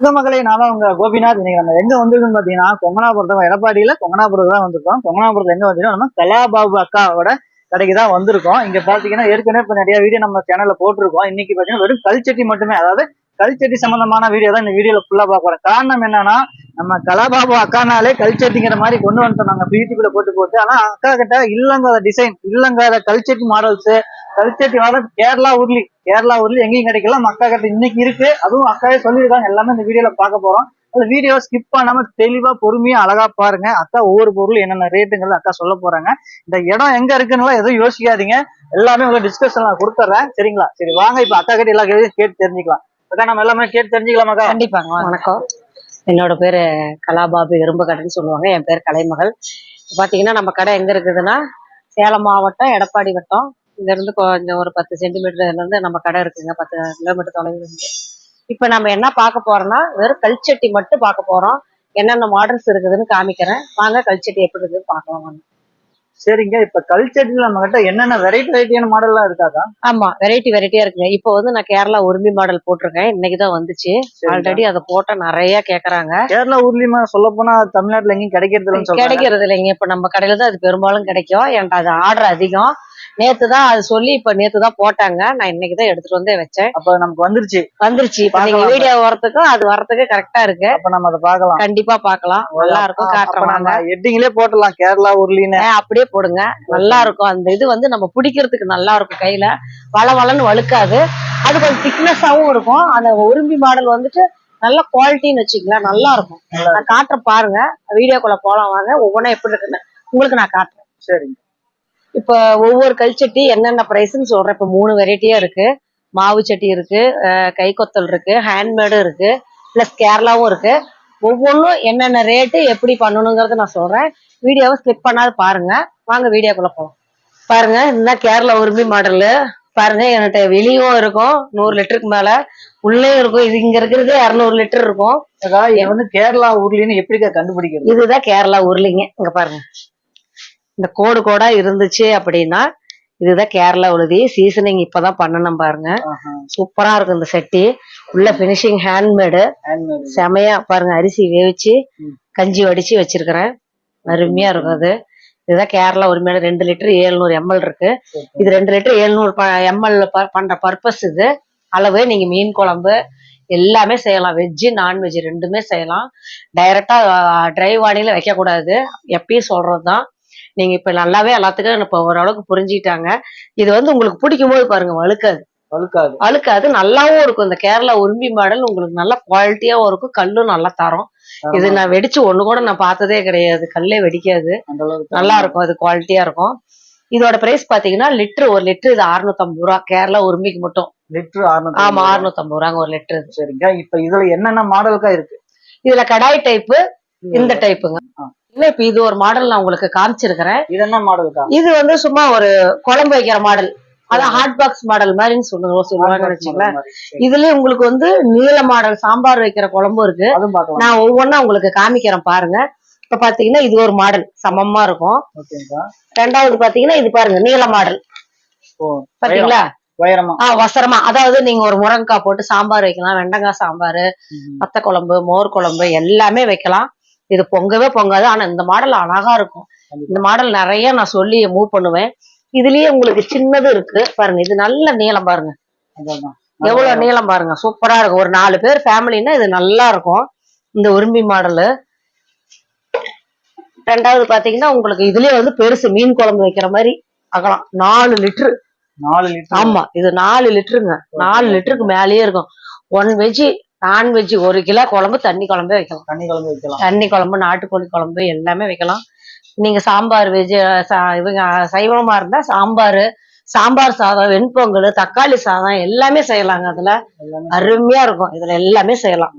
வணக்கம் மக்களே நான் தான் உங்க கோபிநாத். இன்னைக்கு நம்ம எங்க வந்திருக்கோம் பாத்தீங்கன்னா கொங்கனாபுரத்தை எடப்பாடியில கொங்கனாபுரத்துல தான் வந்திருக்கோம். கொங்கனாபுரத்துல எங்க வந்தீங்கன்னா நம்ம கலாபாபு அக்காவோட கடைக்கு தான் வந்திருக்கோம். இங்க பாத்தீங்கன்னா ஏற்கனவே இப்ப நிறைய வீடியோ நம்ம சேனல்ல போட்டிருக்கோம். இன்னைக்கு பாத்தீங்கன்னா வெறும் கல்ச்சட்டி மட்டுமே அதாவது கல்ச்சட்டி சம்பந்தமான வீடியோ தான் இந்த வீடியோல ஃபுல்லா பார்க்க போறோம். காரணம் என்னன்னா நம்ம கலாபாபு அக்கானாலே கல்ச்சட்டிங்கிற மாதிரி கொண்டு வந்துட்டோம். நாங்க யூடியூப்ல போட்டு போட்டு. ஆனா அக்கா கிட்ட இல்லங்காத டிசைன் இல்லங்காத கல்ச்சட்டி மாடல்ஸ் கல்ச்சட்டி மாடல் கேரளா உருளி கேரளா உருளி எங்கேயும் கிடைக்கல. மக்கா அக்கா இன்னைக்கு இருக்கு. அதுவும் அக்காவே சொல்லியிருக்காங்க. எல்லாமே இந்த வீடியோல பார்க்க போறோம். அந்த வீடியோ ஸ்கிப் பண்ணாம தெளிவா பொறுமையா அழகா பாருங்க. அக்கா ஒவ்வொரு பொருள் என்னென்ன ரேட்டுங்கிறது அக்கா சொல்ல போறாங்க. இந்த இடம் எங்க இருக்குன்னு எதுவும் யோசிக்காதீங்க. எல்லாமே உங்களுக்கு டிஸ்கஷன் நான் கொடுத்துட்றேன் சரிங்களா? சரி வாங்க. இப்ப அக்கா கிட்ட எல்லா கேள்வியும் கேட்டு தெரிஞ்சுக்கலாம். அக்கா நம்ம எல்லாமே கேட்டு தெரிஞ்சுக்கலாமாக்கா கண்டிப்பாங்க. வணக்கம். என்னோட பேரு கலாபாபு எறும்பு கடைன்னு சொல்லுவாங்க. என் பேர் கலைமகள். பாத்தீங்கன்னா நம்ம கடை எங்க இருக்குதுன்னா சேலம் மாவட்டம் எடப்பாடி வட்டம். இங்க இருந்து கொஞ்சம் ஒரு பத்து சென்டிமீட்டர்ல இருந்து நம்ம கடை இருக்குங்க. பத்து கிலோமீட்டர் தொலைவில் இருந்து. இப்ப நம்ம என்ன பார்க்க போறோம்னா வெறும் கல்ச்சட்டி மட்டும் பார்க்க போறோம். என்னென்ன மாடல்ஸ் இருக்குதுன்னு காமிக்கிறேன். வாங்க கல்ச்சட்டி எப்படி இருக்குதுன்னு பார்க்கலாம். சரிங்க. இப்ப கல்ச்சட்டில நம்ம கிட்ட என்னென்ன வெரைட்டி வெரைட்டியான மாடல்லாம் இருக்காக்கா ஆமா வெரைட்டி வெரைட்டியா இருக்குங்க. இப்போ வந்து நான் கேரளா உரிமை மாடல் போட்டிருக்கேன். இன்னைக்கு தான் வந்துச்சு. ஆல்ரெடி அதை போட்ட நிறைய கேக்குறாங்க. கேரளா ஊர்லயுமா சொல்ல போனா தமிழ்நாட்டுல எங்கேயும் கிடைக்கிறது இல்லைன்னு கிடைக்கிறது இல்லைங்க இப்ப நம்ம கடையில தான் அது பெரும்பாலும் கிடைக்கும். என்கிட்ட அது ஆர்டர் அதிகம். நேத்து தான் அது சொல்லி இப்ப நேத்து தான் போட்டாங்க. நான் இன்னைக்கு தான் எடுத்துட்டு வந்தே வச்சேன். அப்ப நமக்கு வந்துருச்சு. வந்துருச்சு. இப்ப நீங்க. வீடியோ வரதுக்கும் அது வரதுக்கு கரெக்டா இருக்கு. அப்ப நம்ம அதை பார்க்கலாம். கண்டிப்பா பார்க்கலாம். நல்லா இருக்கும் நாங்க. எட்டிங்களே போட்டலாம் கேரளா ஏன் அப்படியே போடுங்க. நல்லா இருக்கும். அந்த இது வந்து நம்ம பிடிக்கிறதுக்கு நல்லா இருக்கும் கையில. வள வளன்னு வழுக்காது. அது கொஞ்சம் திக்னஸாவும் இருக்கும். அந்த உரும்பி மாடல் வந்துட்டு நல்ல குவாலிட்டின்னு வச்சுக்கலாம் நல்லா இருக்கும். நான் காட்டுறேன் பாருங்க. வீடியோக்குள்ள போலாம் வாங்க. ஒவ்வொன்றும் எப்படி இருக்குன்னு உங்களுக்கு நான் காட்டுறேன். சரிங்க. இப்ப ஒவ்வொரு கல்ச்சட்டி என்னென்ன பிரைஸ்ன்னு சொல்றேன். இப்ப மூணு வெரைட்டியா இருக்கு. மாவு சட்டி இருக்கு அஹ் கைக்கொத்தல் இருக்கு ஹேண்ட்மேடும் இருக்கு பிளஸ் கேரளாவும் இருக்கு. ஒவ்வொன்றும் என்னென்ன ரேட்டு எப்படி பண்ணணுங்கிறத நான் சொல்றேன். வீடியோவை ஸ்கிப் பண்ணாது பாருங்க. வாங்க வீடியோக்குள்ள போகலாம் பாருங்க இந்த கேரளா உரிமை மாடலு. பாருங்க என்கிட்ட வெளியும் இருக்கும். நூறு லிட்டருக்கு மேல உள்ளேயும் இருக்கும். இது இங்க இருக்கிறது இரநூறு லிட்டர் இருக்கும். இது வந்து கேரளா ஊர்லின்னு எப்படிக்கா கண்டுபிடிக்கிறது? இதுதான் கேரளா உருளிங்க. இங்க பாருங்க. இந்த கோடு கோடா இருந்துச்சு அப்படின்னா இதுதான் கேரளா உழுதி. சீசனிங் இப்பதான் பண்ணணும் பாருங்க. சூப்பரா இருக்கும் இந்த செட்டி. உள்ள பினிஷிங் ஹேண்ட்மேடு. செமையா பாருங்க அரிசி வேவிச்சு. கஞ்சி வடிச்சு வச்சிருக்கிறேன். அருமையா இருக்கும் அது. இதுதான் கேரளா உரிமையான ரெண்டு லிட்டர் ஏழ்நூறு எம்எல் இருக்கு. இது ரெண்டு லிட்டர் ஏழ்நூறு எம்எல் பண்ற பர்பஸ் இது. அளவு நீங்க மீன் குழம்பு எல்லாமே செய்யலாம். வெஜ்ஜு நான்வெஜ் ரெண்டுமே செய்யலாம். டைரக்டா ட்ரை வாணியில வைக்க கூடாது எப்பயும் சொல்றதுதான். நீங்க இப்ப நல்லாவே எல்லாத்துக்கும் இப்ப ஓரளவுக்கு புரிஞ்சுக்கிட்டாங்க. இது வந்து உங்களுக்கு பிடிக்கும் போது பாருங்க வழுக்காது. வழுக்காது. வழுக்காது நல்லாவும் இருக்கும். இந்த கேரளா உரும்பி மாடல் உங்களுக்கு நல்ல குவாலிட்டியாவும் இருக்கும் கல்லும் நல்லா தரும். இது நான் வெடிச்சு ஒண்ணு கூட நான் பார்த்ததே கிடையாது. கல்லே வெடிக்காது. நல்லா இருக்கும் அது குவாலிட்டியா இருக்கும். இதோட பிரைஸ் பாத்தீங்கன்னா லிட்டர் ஒரு லிட்டர் இது 650 ரூபா. கேரளா உரிமைக்கு மட்டும். லிட்டர் அறுநூத்தி ஆமா 650 ரூபாங்க ஒரு லிட்டர் சரிங்க. இப்ப இதுல என்னென்ன மாடலுக்கா இருக்கு? இதுல கடாய் டைப்பு இந்த டைப்புங்க. இல்ல இப்ப இது ஒரு மாடல் நான் உங்களுக்கு காமிச்சிருக்கிறேன். இது என்ன மாடலுக்கா இது வந்து சும்மா ஒரு குழம்பு வைக்கிற மாடல் அதான் ஹாட் பாக்ஸ் மாடல் மாதிரின்னு சொல்லுங்க சொல்லுவாங்கன்னு வச்சுங்களேன் இதுலயே உங்களுக்கு வந்து நீல மாடல் சாம்பார் வைக்கிற குழம்பும் இருக்கு. நான் ஒவ்வொன்றா உங்களுக்கு காமிக்கிறேன் பாருங்க. இப்ப பாத்தீங்கன்னா இது ஒரு மாடல் சமமா இருக்கும். ரெண்டாவது பாத்தீங்கன்னா இது பாருங்க நீல மாடல் பாத்தீங்களா? உயரமா ஆ வசரமா அதாவது நீங்க ஒரு முருங்கைக்காய் போட்டு சாம்பார் வைக்கலாம் வெண்டைக்காய் சாம்பார். வத்த குழம்பு மோர் குழம்பு எல்லாமே வைக்கலாம். இது பொங்கவே பொங்காது. ஆனா இந்த மாடல் அழகா இருக்கும். இந்த மாடல் நிறைய நான் சொல்லி மூவ் பண்ணுவேன். இதுலயே உங்களுக்கு சின்னது இருக்கு. பாருங்க இது நல்ல நீளம் பாருங்க. எவ்வளவு நீளம் பாருங்க. சூப்பரா இருக்கும். ஒரு நாலு பேர் ஃபேமிலின்னா இது நல்லா இருக்கும். இந்த உரும்பி மாடலு ரெண்டாவது பாத்தீங்கன்னா உங்களுக்கு இதுலயே வந்து பெருசு மீன் குழம்பு வைக்கிற மாதிரி அகலாம் நாலு லிட்டரு. நாலு லிட்டர். ஆமா இது நாலு லிட்டருங்க. நாலு லிட்டருக்கு மேலேயே இருக்கும். ஒன் வெஜ் நான்வெஜ் ஒரு கிலோ குழம்பு தண்ணி குழம்பே வைக்கலாம். தண்ணி குழம்பு வைக்கலாம். தண்ணி குழம்பு நாட்டுக்கோழி குழம்பு எல்லாமே வைக்கலாம். நீங்க சாம்பார் வெஜ் இவங்க சைவமா இருந்தா சாம்பார் சாம்பார் சாதம் வெண்பொங்கல் தக்காளி சாதம் எல்லாமே செய்யலாங்க அதுல. அருமையா இருக்கும். இதுல எல்லாமே செய்யலாம்.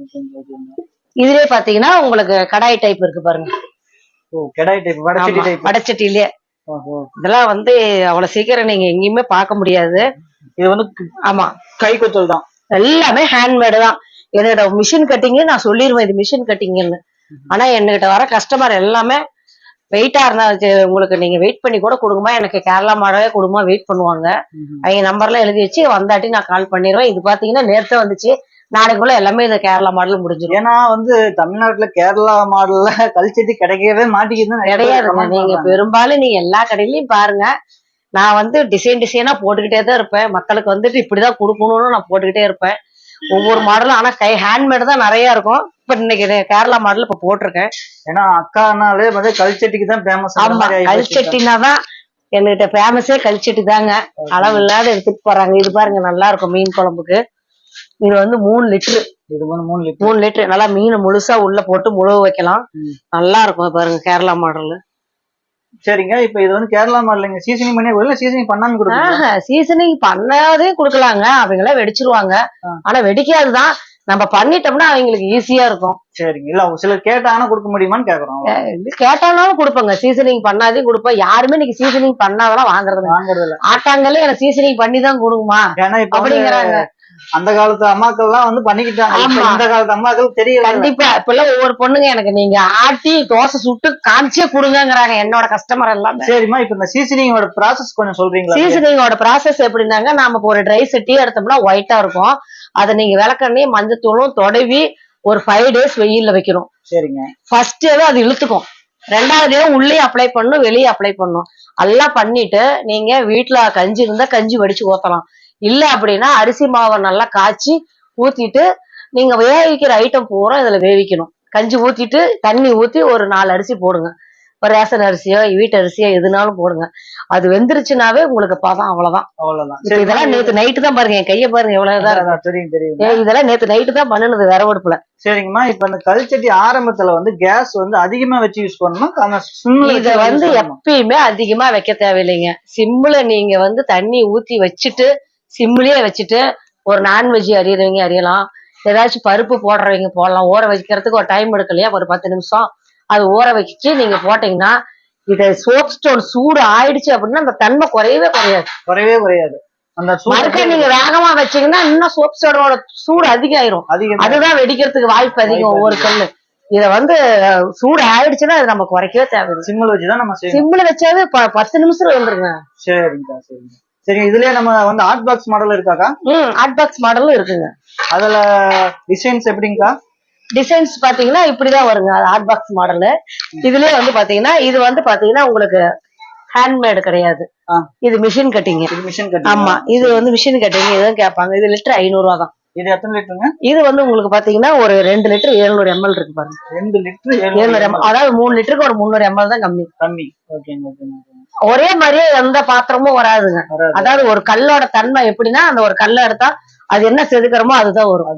இதுலயே பாத்தீங்கன்னா உங்களுக்கு கடாய் டைப் இருக்கு பாருங்க. கெடாய் டைப் வடச்சட்டி டைப் இதெல்லாம் வந்து அவ்வளவு சீக்கிரம் நீங்க எங்கேயுமே பார்க்க முடியாது. இது வந்து ஆமா. கை குத்தல் தான். எல்லாமே ஹேண்ட்மேடு தான். என்னோட மிஷின் கட்டிங்கு நான் சொல்லிடுவேன் இது மிஷின் கட்டிங்னு ஆனா என்கிட்ட வர கஸ்டமர் எல்லாமே வெயிட்டா இருந்தா உங்களுக்கு நீங்க வெயிட் பண்ணி கூட கொடுங்கம்மா எனக்கு கேரளா மாடலே கொடுமா வெயிட் பண்ணுவாங்க. அவங்க நம்பர்லாம் எழுதி வச்சு வந்தாட்டி நான் கால் பண்ணிடுவேன் இது பாத்தீங்கன்னா நேரத்தை வந்துச்சு. நாளைக்குள்ள எல்லாமே இந்த கேரளா மாடல் முடிஞ்சிடும் ஏன்னா வந்து தமிழ்நாட்டுல கேரளா மாடல்ல கல்ச்சட்டி கிடைக்கவே மாட்டேங்குதுன்னு comment நீங்க. பெரும்பாலும் நீங்க எல்லா கடையிலயும் பாருங்க. நான் வந்து டிசைன் டிசைனா போட்டுக்கிட்டே தான் இருப்பேன். மக்களுக்கு வந்துட்டு இப்படிதான் கொடுக்கணும்னு நான் போட்டுக்கிட்டே இருப்பேன். ஒவ்வொரு மாடலும் ஆனா கை ஹேண்ட்மேட் தான் நிறைய இருக்கும். இப்ப இன்னைக்கு கேரளா மாடல் இப்ப போட்டிருக்கேன். ஏன்னா அக்கானாலே வந்து கல்ச்சட்டிக்கு தான் ஃபேமஸ் ஆமா கல்ச்சட்டினா தான் என்கிட்ட ஃபேமஸே கல்ச்சட்டி தாங்க. அளவு இல்லாத எடுத்துட்டு போறாங்க. இது பாருங்க நல்லா இருக்கும் மீன் குழம்புக்கு. இது வந்து மூணு லிட்டரு. இது வந்து மூணு லிட்டர். மூணு லிட்டர். நல்லா மீனை முழுசா உள்ள போட்டு முழுவ வைக்கலாம். நல்லா இருக்கும் பாருங்க கேரளா மாடல் சரிங்க இப்ப இது வந்து கேரளா மாடல் சீசனிங் பண்ணி இல்ல சீசனிங் பண்ணாம கொடுப்பீங்க சீசனிங் பண்ணாதே கொடுக்கலாங்க. அவங்களே வெடிச்சிருவாங்க. ஆனா வெடிக்காதுதான். நம்ம பண்ணிட்டோம்னா அவங்களுக்கு ஈஸியா இருக்கும். சரிங்க. இல்ல ஒரு சிலர் கேட்டாங்கன்னா கொடுக்க முடியுமான்னு கேக்குறோம். கேட்டாலும் கொடுப்பேங்க. சீசனிங் பண்ணாதே கொடுப்பேன் யாருமே இன்னைக்கு சீசனிங் பண்ணாதெல்லாம் வாங்குறது. வாங்குறது இல்ல ஆட்டாங்கல்ல எனக்கு சீசனிங் பண்ணி தான் கொடுங்கம்மா ஏன்னா இப்ப அப்படிங்கிறாங்க. அந்த காலத்து அம்மாக்கள் எல்லாம் வந்து பண்ணிக்கிட்டாங்க. இப்ப. இந்த காலத்து அம்மாக்கள் தெரியல. கண்டிப்பா. இப்பெல்லாம் ஒவ்வொரு பொண்ணுங்க எனக்கு நீங்க ஆட்டி தோசை சுட்டு காமிச்சே கொடுங்கங்கறாங்க என்னோட கஸ்டமர் எல்லாமே. சரிம்மா இப்ப இந்த சீசனிங்கோட ப்ராசஸ் கொஞ்சம் சொல்றீங்களா? சீசனிங்கோட ப்ராசஸ் எப்படின்னாங்க நாம இப்போ ஒரு ட்ரை செட்டி எடுத்தோம்னா ஒயிட்டா இருக்கும். அதை நீங்க விளக்கண்ணி மஞ்சத்தூளும் தொடவி ஒரு ஃபைவ் டேஸ் வெயில்ல வைக்கணும். சரிங்க. ஃபர்ஸ்ட் அது இழுத்துக்கும். ரெண்டாவது உள்ளே அப்ளை பண்ணணும் வெளியே அப்ளை பண்ணணும். எல்லாம் பண்ணிட்டு நீங்க வீட்ல கஞ்சி இருந்தா கஞ்சி வடிச்சு ஊத்தலாம். இல்ல அப்படின்னா அரிசி மாவை நல்லா காய்ச்சி ஊத்திட்டு நீங்க வேவிக்கிற ஐட்டம் பூரா இதுல வேவிக்கணும். கஞ்சி ஊத்திட்டு தண்ணி ஊத்தி ஒரு நாலு அரிசி போடுங்க. ஒரு ரேஷன் அரிசியோ வீட்டு அரிசியோ எதுனாலும் போடுங்க. அது வெந்துருச்சுனாவே உங்களுக்கு பதம் அவ்வளவுதான். அவ்வளவுதான். இப்ப இதெல்லாம் நேத்து நைட்டு தான் பாருங்க என் கைய பாருங்க எவ்வளவுதான் தெரியும் தெரியும். இதெல்லாம் நேத்து நைட்டு தான் பண்ணுனது விறவடுப்புல சரிங்கம்மா இப்ப இந்த கல்ச்சட்டி ஆரம்பத்துல வந்து கேஸ் வந்து அதிகமா வச்சு யூஸ் பண்ணணும்? இத வந்து எப்பயுமே அதிகமா வைக்க தேவையில்லைங்க. சிம்ல நீங்க வந்து தண்ணி ஊத்தி வச்சுட்டு சிம்லயே வச்சுட்டு ஒரு நான்வெஜ் அறியறவங்க அறியலாம் ஏதாச்சும் பருப்பு போடுறவங்க போடலாம். ஊற வைக்கிறதுக்கு ஒரு டைம் எடுக்கலையா? ஒரு பத்து நிமிஷம். அது ஊற வச்சு நீங்க போட்டீங்கன்னா இத சோப் ஸ்டோன் சூடு ஆயிடுச்சு அப்படின்னா அந்த தன்மை குறையவே குறையாது. குறையவே குறையாது. அந்த மறுக்க நீங்க வேகமா வச்சீங்கன்னா இன்னும் சோப் ஸ்டோனோட சூடு அதிகம் அதுதான் வெடிக்கிறதுக்கு வாய்ப்பு அதிகம் ஒவ்வொரு கல்லு. இத வந்து சூடு ஆயிடுச்சுன்னா அது நம்ம குறைக்கவே தேவையில்லை. சிம்மில் வச்சுதான் நம்ம செய்யணும். சிம்ல வச்சாவே பத்து நிமிஷத்துல வந்துருங்க. சரிங்கக்கா சரிங்க. சரி இதுலயே நம்ம வந்து ஹாட் பாக்ஸ் மாடல் இருக்காக்கா? ம் ஹாட் பாக்ஸ் மாடலும் இருக்குங்க. அதுல டிசைன்ஸ் எப்படிங்கக்கா டிசைன்ஸ் பாத்தீங்கன்னா இப்படிதான் வருங்க ஹாட் பாக்ஸ் மாடலு இதுலயே வந்து பாத்தீங்கன்னா இது வந்து பாத்தீங்கன்னா உங்களுக்கு ஹேண்ட்மேடு கிடையாது. இது மிஷின் கட்டிங் இது மிஷின் கட்டி ஆமா இது வந்து மிஷின் கட்டிங் இதுவும் கேட்பாங்க. இது லிட்டர் ஐநூறு ரூபா தான் இது எத்தனை லிட்டருங்க இது வந்து உங்களுக்கு பாத்தீங்கன்னா ஒரு ரெண்டு லிட்டர் எழுநூறு எம்எல் இருக்கு பாருங்க. ரெண்டு லிட்டர் எழுநூறு எம்எல் அதாவது மூணு லிட்டருக்கு ஒரு முந்நூறு எம்எல் தான் கம்மி. கம்மி. ஓகேங்க ஓகேங்க. ஒரே மாதிரியே எந்த பாத்திரமும் வராதுங்க. வராது. அதாவது ஒரு கல்லோட தன்மை எப்படின்னா அந்த ஒரு கல்லை எடுத்தா அது என்ன செதுக்கிறோமோ அதுதான் வரும்.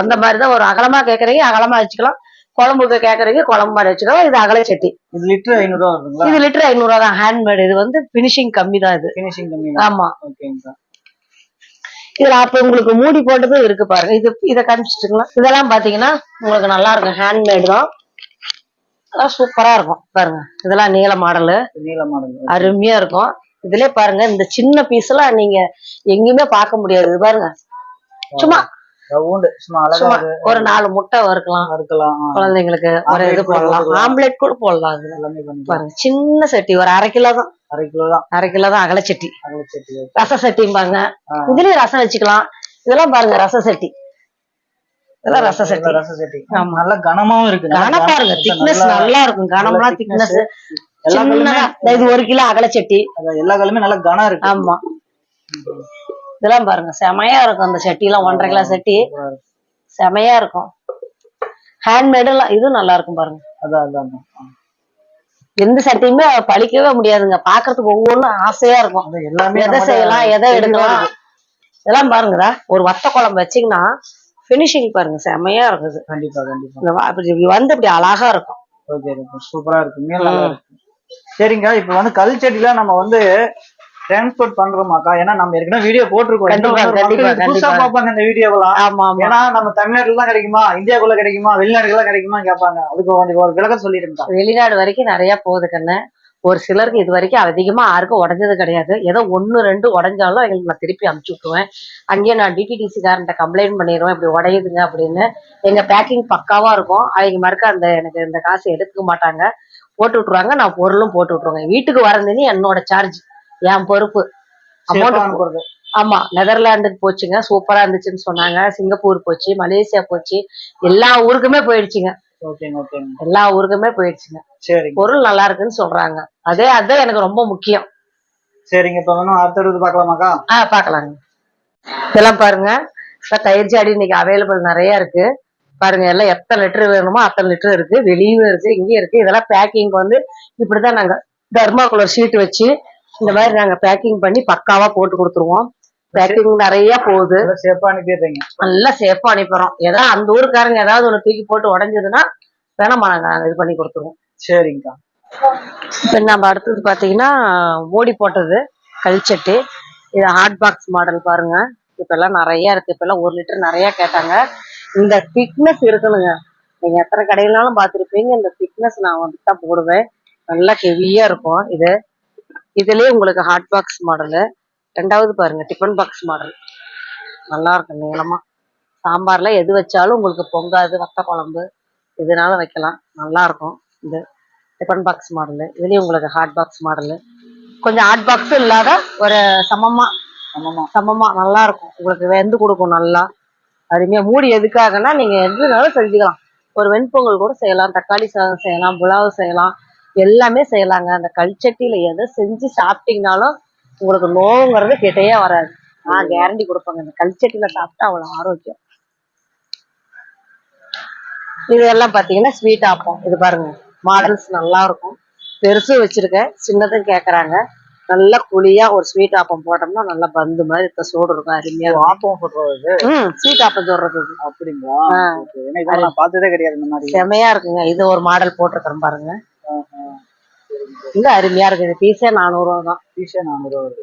அந்த மாதிரிதான் ஒரு அகலமா கேக்குறீங்க அகலமா வச்சுக்கலாம். குழம்புக்கு கேக்குறீங்க குழம்பு மாதிரி வச்சுக்கலாம். இது அகல சட்டி. இது லிட்டர் ஐநூறு ரூபா வருதுங்களா இது லிட்டர் ஐநூறு ரூபா தான். ஹேண்ட்மேட் இது வந்து பினிஷிங் கம்மி தான் இது. பினிஷிங் கம்மி ஆமா. இதுல அப்ப உங்களுக்கு மூடி போட்டதும் இருக்கு பாருங்க. இது இதை காமிச்சிட்டுங்களா? இதெல்லாம் பாத்தீங்கன்னா உங்களுக்கு நல்லா இருக்கும். ஹேண்ட்மேட் தான். அதெல்லாம் சூப்பரா இருக்கும். பாருங்க. இதெல்லாம் நீல மாடலு. நீல மாடல். அருமையா இருக்கும். இதுலயே பாருங்க இந்த சின்ன பீஸ் எல்லாம் நீங்க எங்கேயுமே பார்க்க முடியாது. பாருங்க. சும்மா. ஒரு நாலு முட்டை வறுக்கலாம். இருக்கலாம் ஆ. குழந்தைங்களுக்கு ஒரு இது போடலாம். ஆம்லெட் கூட போடலாம் அதுல பாருங்க. சின்ன சட்டி ஒரு அரை கிலோ தான். அரை கிலோ தான். அரை கிலோ தான் அகல சட்டி ரச சட்டிம்பாங்க ஆ. இதுலயும் ரசம் வச்சுக்கலாம். இதெல்லாம் பாருங்க ரச சட்டி. இதெல்லாம் ரச சட்டி. ரச சட்டி. ஆமா. நல்ல கனமாவும் இருக்கு. கனம் பாருங்க நல்லா- திக்னஸ் நல்லா இருக்கும். கனம்லாம். திக்னஸ் இது ஒரு கிலோ அகல சட்டி. எல்லா கல்லுமே நல்லா கனம் இருக்கு. ஆமா. இதெல்லாம் பாருங்க. செமையா இருக்கும் அந்த சட்டி எல்லாம் ஒன்றரை கிலோ சட்டி. இருக்கு. செமையா இருக்கும். ஹேண்ட்மேடு எல்லாம் இதுவும் நல்லா இருக்கும் பாருங்க. அதான். எந்த சட்டியுமே பழிக்கவே முடியாதுங்க. பாக்குறதுக்கு ஒவ்வொன்றும் ஆசையா இருக்கும். எதை செய்யலாம் எதை எடுக்கலாம். இருக்கு. இதெல்லாம் பாருங்கடா. ஒரு வத்த குழம்பு வச்சீங்கன்னா ஃபினிஷிங் பாருங்க செமையா இருக்குது. கண்டிப்பா கண்டிப்பா. இப்படி வந்து இப்படி அழகா இருக்கும். ஓகே சூப்பரா இருக்கு. சரிங்க இப்ப வந்து கல் செடியில நம்ம வந்து டிரான்ஸ்போர்ட் பண்றோமாக்கா? ஏன்னா நம்ம ஏற்கனவே வீடியோ போட்டிருக்கோம். புதுசா. பார்ப்பாங்க இந்த வீடியோவெல்லாம் ஆமா ஏன்னா நம்ம தமிழ்நாட்டுல தான் கிடைக்குமா? இந்தியாக்குள்ள கிடைக்குமா? வெளிநாடுகள்ல கிடைக்குமா கேட்பாங்க. அதுக்கு ஒரு விளக்கம் சொல்லிடுங்கக்கா வெளிநாடு வரைக்கும் நிறைய போகுது கண்ணு. ஒரு சிலருக்கு இது வரைக்கும் அதிகமா யாருக்கும் உடஞ்சது கிடையாது. ஏதோ ஒண்ணு ரெண்டு உடஞ்சாலும் எங்களுக்கு நான் திருப்பி அமுச்சு விட்டுருவேன். அங்கேயே நான் டிடிடிசி காரன்ட்ட கம்ப்ளைண்ட் பண்ணிடுவேன் இப்படி உடையுதுங்க அப்படின்னு. எங்க பேக்கிங் பக்காவா இருக்கும். அவங்க மறுக்க அந்த எனக்கு இந்த காசு எடுத்துக்க மாட்டாங்க. போட்டு விட்டுருவாங்க நான் பொருளும் போட்டு விட்டுருவேங்க வீட்டுக்கு வரதுன்னு என்னோட சார்ஜ் என் பொறுப்பு. அமௌண்ட் அனுப்புறது ஆமா நெதர்லாண்டுக்கு போச்சுங்க சூப்பரா இருந்துச்சுன்னு சொன்னாங்க. சிங்கப்பூர் போச்சு மலேசியா போச்சு எல்லா ஊருக்குமே போயிடுச்சுங்க. எல்லா ஊருக்குமே போயிடுச்சுங்க. சரிங்க. பொருள் நல்லா இருக்குன்னு சொல்றாங்க. அதே அதுதான் எனக்கு ரொம்ப முக்கியம். சரிங்க இப்ப வேணும் அடுத்தடுத்து பார்க்கலாமாக்கா? ஆ பாக்கலாங்க இதெல்லாம் பாருங்க. இப்ப தயிர் ஜாடி இன்னைக்கு அவைலபிள் நிறைய இருக்கு. பாருங்க எல்லாம் எத்தனை லிட்டர் வேணுமோ அத்தனை லிட்டர் இருக்கு. வெளியும் இருக்கு இங்கேயும் இருக்கு. இதெல்லாம் பேக்கிங் வந்து இப்படிதான் நாங்க தர்மாக்குலர் ஷீட் வச்சு இந்த மாதிரி நாங்க பேக்கிங் பண்ணி பக்காவா போட்டு கொடுத்துருவோம். பேக்கிங் நிறைய போகுது. சேஃபா அனுப்பிடுறீங்க. நல்லா சேஃபா அனுப்பிடுறோம். ஏதாவது அந்த ஊருக்காரங்க ஏதாவது ஒண்ணு தூக்கி போட்டு உடஞ்சதுன்னா வேணாமா நாங்க இது பண்ணி கொடுத்துருவோம். சரிங்கக்கா. இப்ப நம்ம அடுத்தது பாத்தீங்கன்னா ஓடி போட்டது கல்ச்சட்டு இது ஹாட் பாக்ஸ் மாடல் பாருங்க. இப்ப எல்லாம் நிறைய இருக்கு. இப்ப எல்லாம் ஒரு லிட்டர் நிறைய கேட்டாங்க. இந்த திக்னஸ் இருக்கணுங்க. நீங்க எத்தனை கடையிலாலும் பார்த்திருப்பீங்க. இந்த திக்னஸ் நான் வந்து தான் போடுவேன். நல்லா ஹெவியா இருக்கும் இது. இதுலயே உங்களுக்கு ஹாட் பாக்ஸ் மாடலு ரெண்டாவது பாருங்க டிஃபன் பாக்ஸ் மாடல் நல்லா இருக்கும் நீளமா. சாம்பார்ல எது வச்சாலும் உங்களுக்கு பொங்காது வத்த குழம்பு எதுனாலும் வைக்கலாம். நல்லா இருக்கும் இது. டிஃபன் பாக்ஸ் மாடலு இதுலயும் உங்களுக்கு ஹாட் பாக்ஸ் மாடலு கொஞ்சம் ஹாட் பாக்ஸ் இல்லாத ஒரு சமமா ஆமாமா சமமா நல்லா இருக்கும். உங்களுக்கு வெந்து கொடுக்கும் நல்லா. அருமையா. மூடி எதுக்காகன்னா நீங்க எதுனாலும் செஞ்சுக்கலாம். ஒரு வெண்பொங்கல் கூட செய்யலாம் தக்காளி சாதம் செய்யலாம் புலாவ் செய்யலாம். எல்லாமே செய்யலாங்க. அந்த கல்ச்சட்டியில எதை செஞ்சு சாப்பிட்டீங்கனாலும் உங்களுக்கு நோவுங்கிறது கிட்டையே வராது. நான் கேரண்டி கொடுப்பேங்க. இந்த கல்ச்சட்டியில சாப்பிட்டா அவ்வளவு ஆரோக்கியம். இது எல்லாம் பாத்தீங்கன்னா ஸ்வீட் ஆப்பம் இது பாருங்க. மாடல்ஸ் நல்லா இருக்கும். பெருசும் வச்சிருக்கேன். சின்னதும் கேக்குறாங்க. நல்லா குழியா ஒரு ஸ்வீட் ஆப்பம் போட்டோம்னா நல்லா பந்து மாதிரி இருக்க சோடு இருக்கும். அருமையா ஆப்பம் சொல்றது ஸ்வீட் ஆப்பம் சொல்றது. அப்படிங்களா. ஏன்னா இதெல்லாம் பார்த்ததே கிடையாது இந்த மாதிரி. செமையா இருக்குங்க. இது ஒரு மாடல் போட்டிருக்கிறேன் பாருங்க. இது அருமையா இருக்குது. பீஸே நானூறு ரூபா தான். பீஸே நானூறு வருது.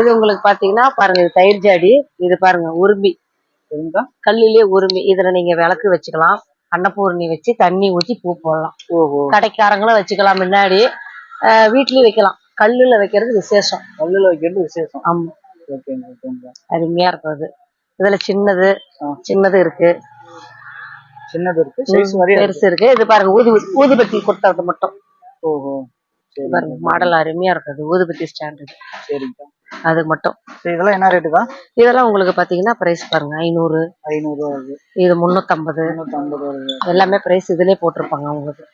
இது உங்களுக்கு பாத்தீங்கன்னா பாருங்க இது தயிர் ஜாடி. இது பாருங்க சரிங்களா கல்லுலயே உரும்பி இதுல நீங்க விளக்கு வச்சுக்கலாம். அன்னபூரணி வச்சு தண்ணி ஊத்தி பூ போடலாம். கடைக்காரங்களும் வச்சுக்கலாம் முன்னாடி. வீட்லயும் வைக்கலாம். கல்லுல வைக்கிறது விசேஷம். கல்லுல வைக்கிறது விசேஷம். ஆமா. அருமையா இருக்கும் அது. இதுல சின்னது. சின்னது இருக்கு. சின்னது இருக்கு. பெருசு இருக்கு. இது பாருங்க ஊது ஊதுபத்தி கொடுத்தது மட்டும். ஓஹோ சரி பாருங்க மாடல் அருமையா இருக்குது ஊதுபத்தி ஸ்டாண்டு சரிங்கக்கா அது மட்டும். சரி இதெல்லாம் என்ன ரேட்டுக்கா? இதெல்லாம் உங்களுக்கு பாத்தீங்கன்னா பிரைஸ் பாருங்க ஐநூறு. ஐநூறு வருது. இது முன்னூத்தம்பது. முந்நூத்தி ஐம்பது வருது. எல்லாமே பிரைஸ் இதுலயே போட்டிருப்பாங்க உங்களுக்கு.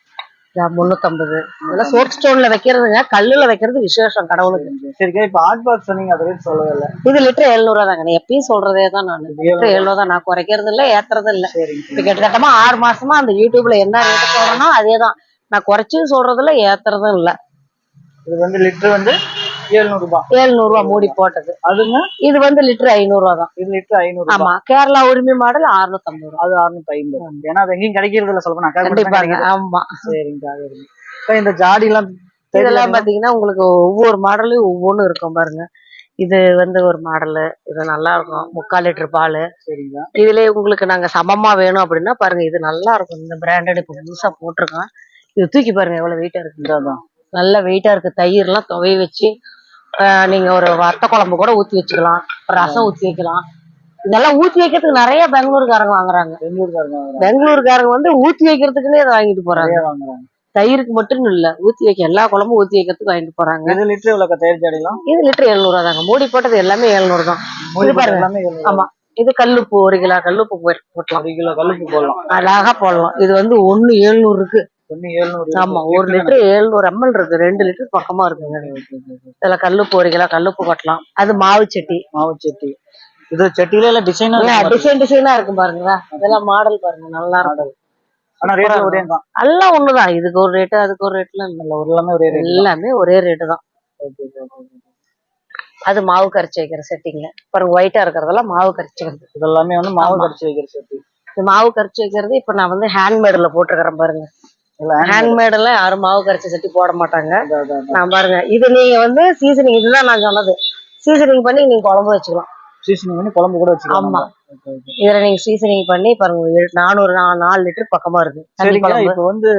இது முன்னூத்தம்பது. இதெல்லாம் சோப் ஸ்டோன்ல வைக்கிறதுங்க கல்லுல வைக்கிறது விசேஷம் கடவுளுக்கு. சரிக்கா இப்ப ஹாட் பாக்ஸ் சொன்னீங்க அதை ரேட் சொல்லவே இல்லை இது லிட்டர் எழுநூறுவா தாங்க நான் எப்பயும் சொல்றதே தான் நான். லிட்டர் எழுநூறு. தான் நான் குறைக்கிறது இல்ல ஏத்துறது இல்ல சரிங்க. இப்ப கிட்டத்தட்டமா ஆறு மாசமா அந்த யூடியூப்ல என்ன ரேட்டு போடுறனோ அதே தான் நான் குறைச்சும் சொல்றது இல்ல ஏத்துறதும் இல்ல. இது வந்து லிட்டர் வந்து எழுநூறு ரூபாய். எழுநூறு ரூபா மூடி போட்டது. அதுங்க? இது வந்து லிட்டர் ஐநூறு ரூபா தான். இது லிட்டர் ஐநூறு ஆமா. கேரளா உரிமை மாடல் அறுநூத்தம்பது ரூபா அது அறுநூத்தி ஐம்பது ஏன்னா அது எங்கேயும் கிடைக்கிறது இல்ல சொல்லப்போனா அக்கா கண்டிப்பாங்க. ஆமா. சரிங்க இந்த ஜாடி எல்லாம் இதெல்லாம் பாத்தீங்கன்னா உங்களுக்கு ஒவ்வொரு மாடலும் ஒவ்வொன்றும் இருக்கும் பாருங்க. இது வந்து ஒரு மாடலு. இது நல்லா இருக்கும் முக்கால் லிட்டர் பால். சரிங்க. இதுல உங்களுக்கு நாங்க சமமா வேணும் அப்படின்னா பாருங்க இது நல்லா இருக்கும். இந்த பிராண்டட் இப்ப புதுசா போட்டிருக்கோம் இது தூக்கி பாருங்க எவ்வளவு வெயிட்டா இருக்கு நல்ல வெயிட்டா இருக்கு. தயிர்லாம் துவைய வச்சு நீங்க ஒரு வத்த குழம்பு கூட ஊத்தி வச்சுக்கலாம். ரசம் ஊத்தி வைக்கலாம். இதெல்லாம் ஊத்தி வைக்கிறதுக்கு நிறைய பெங்களூருக்காரங்க வாங்குறாங்க. பெங்களூருக்காரங்க வந்து ஊத்தி வைக்கிறதுக்குன்னே இதை வாங்கிட்டு போறாங்க. தயிருக்கு மட்டும் இல்ல ஊத்தி வைக்க எல்லா குழம்பும் ஊத்தி வைக்கிறதுக்கு வாங்கிட்டு போறாங்க. இது லிட்டர் எவ்வளவு தயிர் ஜாடிலாம்? இது லிட்டர் எழுநூறு தாங்க மூடி போட்டது எல்லாமே எழுநூறு தான். எல்லாமே. ஆமா. இது கல்லுப்பு ஒரு கிலோ கல்லுப்பு போட்டு- போட்டலாம் ஒரு கிலோ கல்லுப்பு போடலாம். அழகா போடலாம். இது வந்து ஒண்ணு எழுநூறு இருக்கு. ஆமா ஒரு லிட்டர் எழுநூறு எம்எல் இருக்கு. ரெண்டு லிட்டர் பக்கமா இருக்குங்க. இதுல கல்லுப்பு ஒரு கிலோ கல்லுப்பு கொட்டலாம். அது மாவு சட்டி. மாவு சட்டி இது சட்டியில இல்ல டிசைனா டிசைன் டிசைனா இருக்கும் பாருங்க இதெல்லாம் மாடல் பாருங்க நல்லா இருக்கும். ஆனா ரேட் ஒரே தான் எல்லாம் ஒண்ணுதான். இதுக்கு ஒரு ரேட்டு அதுக்கு ஒரு இல்ல. ஒரு எல்லாமே ஒரே ரேட் எல்லாமே ஒரே ரேட்டு தான். அது மாவு கரைச்சி வைக்கிற செட்டிங்க பாருங்க ஒயிட்டா இருக்கிறதெல்லாம் மாவு கரைச்சிக்கிறது இதெல்லாமே வந்து மாவு. கரைச்சி வைக்கிற சட்டி இது மாவு கரைச்சி வைக்கிறது இப்ப நான் வந்து ஹேண்ட்மேடுல போட்டுக்கிறேன் பாருங்க. இல்ல ஹேண்ட்மேடுல யாரும் மாவு கரைச்சி சட்டி போட மாட்டாங்க. நான் பாருங்க இது நீங்க வந்து சீசனிங் இதுதான் நான் சொன்னது. சீசனிங் பண்ணி நீங்க குழம்பு வச்சுக்கலாம். சீசனிங் பண்ணி குழம்பு கூட வச்சுக்கலாம். ஆமா. இதுல நீங்க சீசனிங் பண்ணி பாருங்க நானூறு நாலு லிட்டர் பக்கமா இருக்கு. இப்ப வந்து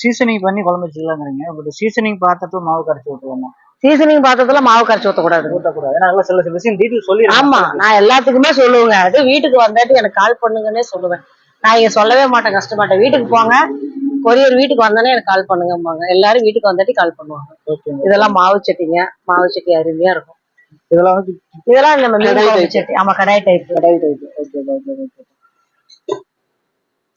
சீசனிங் பண்ணி குழம்பு வச்சுக்கலாங்கிறீங்க. பட் சீசனிங் பார்த்துட்டு மாவு கரைச்சி ஊற்றலாமா சீசனிங் பாத்திரத்துல மாவு கரைச்சி ஊத்தக்கூடாது. ஊற்றக்கூடாது ஏன்னா சில விஷயம் டீட்டெயில் சொல்லி ஆமா நான் எல்லாத்துக்குமே சொல்லுவேங்க. அது வீட்டுக்கு வந்தாட்டி எனக்கு கால் பண்ணுங்கன்னே சொல்லுவேன். நான் இங்க சொல்லவே மாட்டேன் கஷ்டமாட்டேன் வீட்டுக்கு போங்க கொரியர் வீட்டுக்கு வந்தானே எனக்கு கால் பண்ணுங்கம்பாங்க. எல்லாரும் வீட்டுக்கு வந்தாட்டி கால் பண்ணுவாங்க. ஓகே இதெல்லாம் மாவு சட்டிங்க. மாவு சட்டி அருமையா இருக்கும். இதெல்லாம் இதெல்லாம் நம்ம கடாய். சட்டி. ஆமா கடாய் டைப் கடாய் டைப் ஓகே ஓகே ஓகே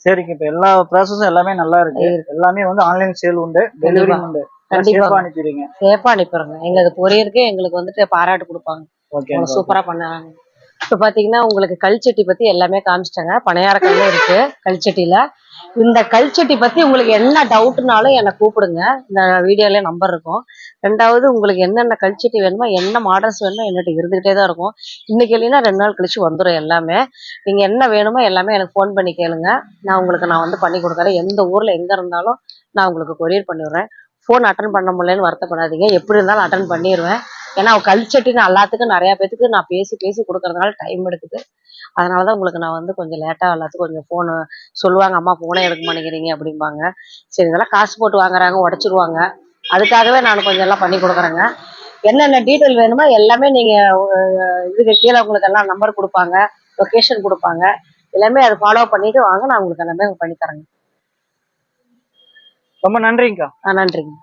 சரிங்க இப்ப எல்லா ப்ராசஸும் எல்லாமே நல்லா இருக்கு. எல்லாமே வந்து ஆன்லைன் சேல் உண்டு டெலிவரி. உண்டு. கண்டிப்பா. அனுப்பிடுங்க. சேஃபா அனுப்பிடுங்க எங்களுக்கு பொரியருக்கு எங்களுக்கு வந்துட்டு பாராட்டு கொடுப்பாங்க. ஓகே சூப்பரா பண்ணாங்க. இப்ப பாத்தீங்கன்னா உங்களுக்கு கல்ச்சட்டி பத்தி எல்லாமே காமிச்சிட்டாங்க. பணியார கல்லும் இருக்கு கல்ச்சட்டியில இந்த கல்ச்சட்டி பத்தி உங்களுக்கு என்ன டவுட்னாலும் என்னை கூப்பிடுங்க. இந்த வீடியோல நம்பர் இருக்கும். ரெண்டாவது உங்களுக்கு என்னென்ன கல்ச்சட்டி வேணுமோ என்ன மாடல்ஸ் வேணுமோ என்கிட்ட இருந்துகிட்டே தான் இருக்கும். இன்னைக்கு இல்லைன்னா ரெண்டு நாள் கழிச்சு வந்துடும் எல்லாமே. நீங்க என்ன வேணுமோ எல்லாமே எனக்கு ஃபோன் பண்ணி கேளுங்க. நான் உங்களுக்கு நான் வந்து பண்ணி கொடுக்குறேன். எந்த ஊர்ல எங்க இருந்தாலும் நான் உங்களுக்கு கொரியர் பண்ணிடுறேன். ஃபோன் அட்டன் பண்ண முடியலன்னு வருத்தப்படாதீங்க. எப்படி இருந்தாலும் அட்டன் பண்ணிடுவேன். ஏன்னா கல்ச்சட்டின்னு எல்லாத்துக்கும் நிறைய பேத்துக்கு நான் பேசி பேசி கொடுக்கறதுனால டைம் எடுக்குது. அதனால தான் உங்களுக்கு நான் வந்து கொஞ்சம் லேட்டாக எல்லாத்துக்கும் கொஞ்சம் ஃபோனு சொல்லுவாங்க அம்மா ஃபோனே எடுக்க மாட்டேங்கிறீங்க அப்படிம்பாங்க. சரி இதெல்லாம் காசு போட்டு வாங்குறாங்க உடச்சிருவாங்க. அதுக்காகவே நான் கொஞ்சம் எல்லாம் பண்ணி கொடுக்குறேங்க. என்னென்ன டீட்டெயில் வேணுமோ எல்லாமே நீங்கள் இதுக்கு கீழே உங்களுக்கு எல்லாம் நம்பர் கொடுப்பாங்க லொக்கேஷன் கொடுப்பாங்க. எல்லாமே அதை ஃபாலோ பண்ணிட்டு வாங்க நான் உங்களுக்கு எல்லாமே பண்ணி தரேங்க. ரொம்ப நன்றிங்கக்கா. ஆ நன்றிங்க.